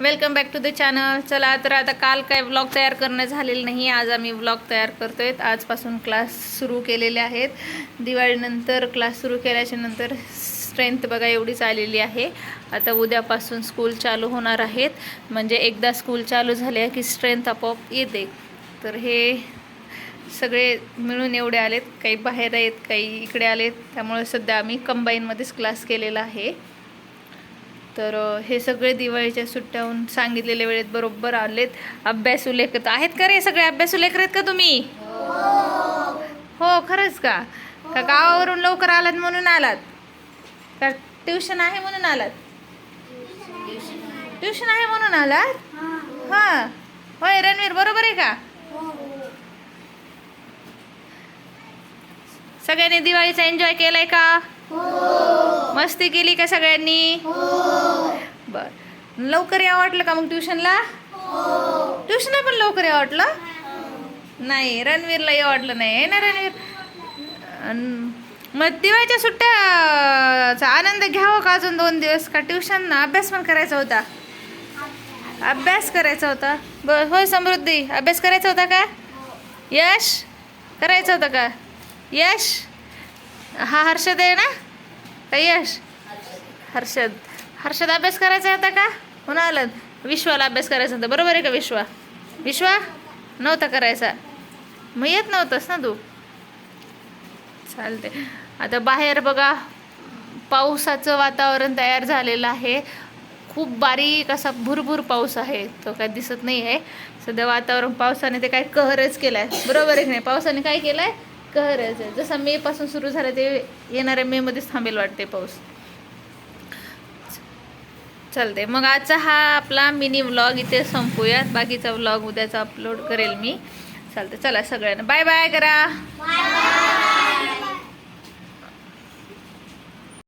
Welcome back to the channel. चला तर आता काल काय व्लॉग तयार करणं झालेलं नाही आज आम्ही व्लॉग तयार करतो आहेत आजपासून क्लास सुरू केलेले आहेत. दिवाळीनंतर क्लास सुरू केल्याच्यानंतर स्ट्रेंथ बघा एवढीच आलेली आहे. आता उद्यापासून स्कूल चालू होणार आहेत. म्हणजे एकदा स्कूल चालू झाले की स्ट्रेंथ आपोआप येते. तर हे सगळे मिळून एवढे आलेत. काही बाहेर आहेत काही इकडे आलेत. त्यामुळे सध्या आम्ही कंबाईनमध्येच क्लास केलेला आहे. तर हे सगळे दिवाळीच्या सुट्ट्याहून सांगितलेल्या वेळेत बरोबर आलेत. अभ्यासू लेखत आहेत का रे सगळे? अभ्यासू लेकर आहेत का तुम्ही? हो. हो खरंच का? का गावावरून लवकर आलात म्हणून आलात? का ट्युशन आहे म्हणून आलात? ट्युशन आहे म्हणून आलात? हां. होय रणवीर बरोबर आहे का? सगळ्यांनी दिवाळीचा एन्जॉय केलाय का? मस्ती केली का सगळ्यांनी? बर. लवकर या वाटलं का मग ट्युशनला? ट्युशनला पण लवकर या वाटलं? नाही रणवीरला या वाटलं नाही आहे ना रणवीर? मग दिवाळीच्या सुट्ट्याचा आनंद घ्यावा का अजून दोन दिवस? का ट्युशन अभ्यास पण करायचा होता? अभ्यास करायचा होता? बर होय समृद्धी अभ्यास करायचा होता का? यश? करायचं होतं का? यश? हा हर्षद आहे ना? का यश? हर्षद. हर्षद अभ्यास करायचा होता का? हो पुन्हा आलं. विश्वाला अभ्यास करायचा होता. बरोबर आहे का विश्वा? विश्वा? नव्हता करायचा. मग येत नव्हतंस ना तू? चालते आता बाहेर बघा. पावसाचं वातावरण तयार झालेलं आहे. खूप बारीक असा भुरभुर पाऊस आहे. तो काय दिसत नाही आहे सध्या वातावरण पावसाने ते काय कहरच केलं आहे बरोबर आहे की नाही? पावसाने काय केलं आहे खरंच आहे. जसं मे पासून सुरू झालं ते येणाऱ्या मेमध्येच थांबेल वाटते पाऊस. चालते मग आजचा हा आपला मिनी व्लॉग इथे संपूयात. बाकीचा व्लॉग उद्याचा अपलोड करेल मी. चालते चला सगळ्यांना. बाय बाय करा.